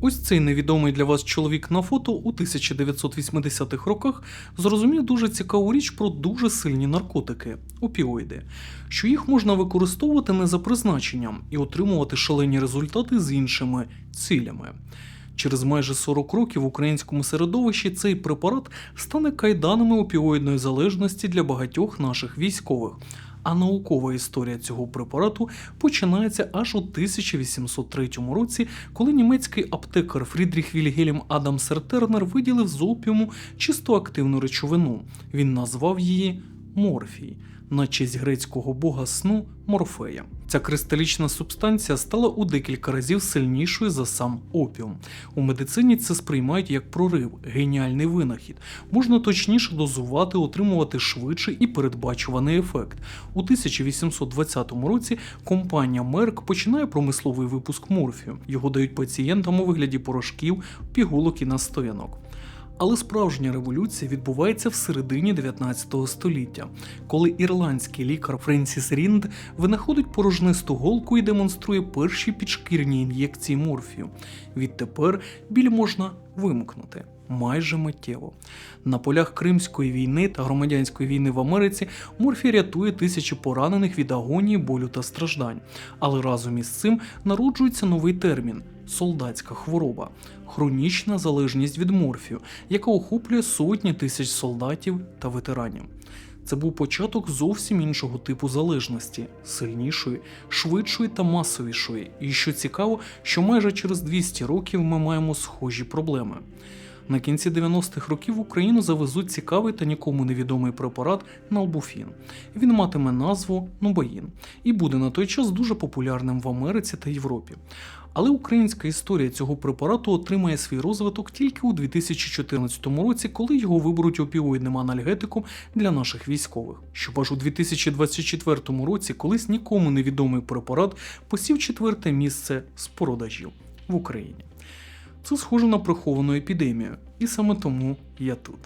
Ось цей невідомий для вас чоловік на фото у 1980-х роках зрозумів дуже цікаву річ про дуже сильні наркотики опіоїди, що їх можна використовувати не за призначенням і отримувати шалені результати з іншими цілями. Через майже 40 років в українському середовищі цей препарат стане кайданами опіоїдної залежності для багатьох наших військових. А наукова історія цього препарату починається аж у 1803 році, коли німецький аптекар Фрідріх Вільгельм Адам Сертернер виділив з опіуму чисто активну речовину. Він назвав її морфій на честь грецького бога сну Морфея. Ця кристалічна субстанція стала у декілька разів сильнішою за сам опіум. У медицині це сприймають як прорив, геніальний винахід. Можна точніше дозувати, отримувати швидший і передбачуваний ефект. У 1820 році компанія Merck починає промисловий випуск морфію. Його дають пацієнтам у вигляді порошків, пігулок і настоянок. Але справжня революція відбувається в середині 19 століття, коли ірландський лікар Френсіс Рінд винаходить порожнисту голку і демонструє перші підшкірні ін'єкції морфію. Відтепер біль можна вимкнути майже миттєво. На полях Кримської війни та громадянської війни в Америці морфій рятує тисячі поранених від агонії, болю та страждань. Але разом із цим народжується новий термін солдатська хвороба, хронічна залежність від морфію, яка охоплює сотні тисяч солдатів та ветеранів. Це був початок зовсім іншого типу залежності, сильнішої, швидшої та масовішої. І що цікаво, що майже через 200 років ми маємо схожі проблеми. На кінці 90-х років в Україну завезуть цікавий та нікому невідомий препарат Налбуфін. Він матиме назву Нобаїн і буде на той час дуже популярним в Америці та Європі. Але українська історія цього препарату отримає свій розвиток тільки у 2014 році, коли його виберуть опіоїдним анальгетиком для наших військових. Щоб аж у 2024 році колись нікому невідомий препарат посів четверте місце з продажів в Україні. Це схоже на приховану епідемію, Isamu é Tomu e a tudo.